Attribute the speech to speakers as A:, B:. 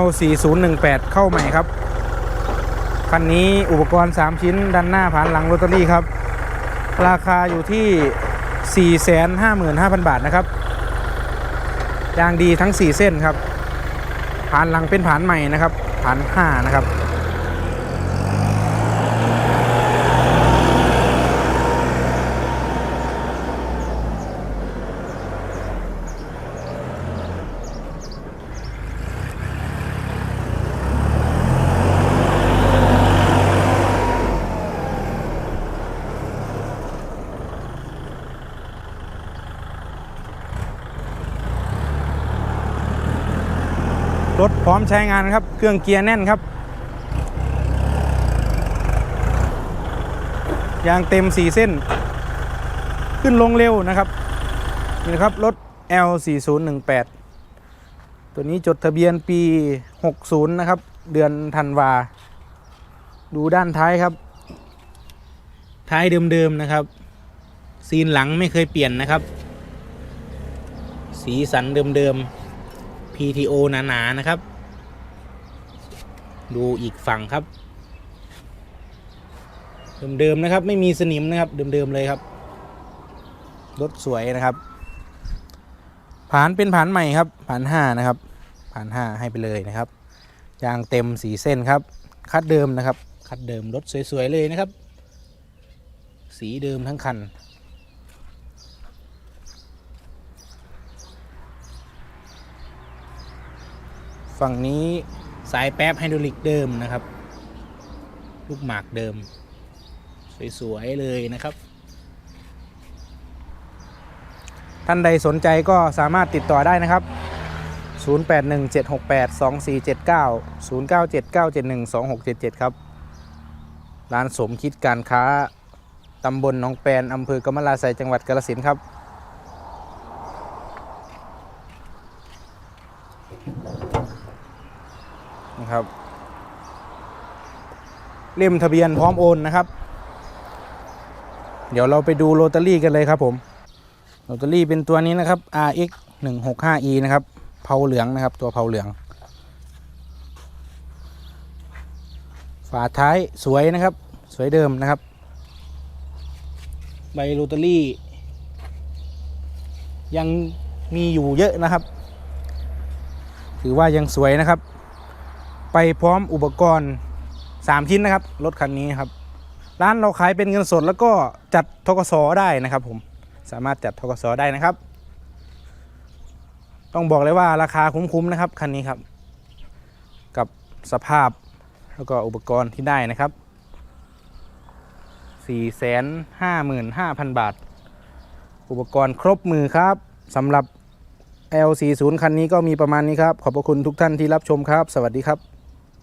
A: L 4 0 1 8 เข้าใหม่ครับ คันนี้อุปกรณ์ 3 ชิ้นด้านหน้าผ่านหลังโรตารี่ครับ ราคาอยู่ที่ 455,000 บาทนะครับยางดีทั้ง 4 เส้นครับ ผ่านหลังเป็นผ่านใหม่นะครับ ผ่าน 5 นะครับ รถพร้อมใช้งานครับ เครื่องเกียร์แน่นครับ ยางเต็ม 4 เส้น ขึ้นลงเร็วนะครับนี่นะครับ รถ L 4 0 1 8 ตัวนี้จดทะเบียนปี 60 นะครับ เดือนธันวา ดูด้านท้ายครับ ท้ายเดิมๆนะครับ ซีนหลังไม่เคยเปลี่ยนนะครับ สีสันเดิมๆ PTO หนาๆนะครับ ดูอีกฝั่งครับ เดิมๆนะครับ ไม่มีสนิมนะครับ เดิมๆเลยครับ รถสวยนะครับผ่านเป็นผ่านใหม่ครับผ่านห้านะครับผ่านห้าให้ไปเลยนะครับยางเต็มสีเส้นครับ คัดเดิมนะครับ คัดเดิมรถสวยๆเลยนะครับ สีเดิมทั้งคัน ฝั่งนี้สายแป๊บไฮดรอลิกเดิมนะครับ ลูกหมากเดิม สวย ๆ เลยนะครับ ท่านใดสนใจก็สามารถติดต่อได้นะครับ 0817682479 0979712677 ครับ ร้านสมคิดการค้าตำบลหนองแปนอำเภอกำมะลาไซจังหวัดกาฬสินธุ์ครับ นะครับ เล่มทะเบียนพร้อมโอนนะครับ เดี๋ยวเราไปดูโรตารี่กันเลยครับผมโรตารี่เป็นตัวนี้นะครับ RX 165E นะครับเผาเหลืองนะครับ ตัวเผาเหลือง ฝาท้ายสวยนะครับ สวยเดิมนะครับใบโรตารี่ ยังมีอยู่เยอะนะครับ ถือว่ายังสวยนะครับ ไปพร้อมอุปกรณ์ 3 ชิ้นนะครับ รถคันนี้ครับ ร้านเราขายเป็นเงินสดแล้วก็จัดทกสได้นะครับ ผมสามารถจัดทกสได้นะครับ ต้องบอกเลยว่าราคาคุ้มๆนะครับคันนี้ครับ กับสภาพแล้วก็อุปกรณ์ที่ได้นะครับ 455,000 บาท อุปกรณ์ครบมือครับสำหรับ L40 คันนี้ก็มีประมาณนี้ครับ ขอบพระคุณทุกท่านที่รับชมครับ สวัสดีครับ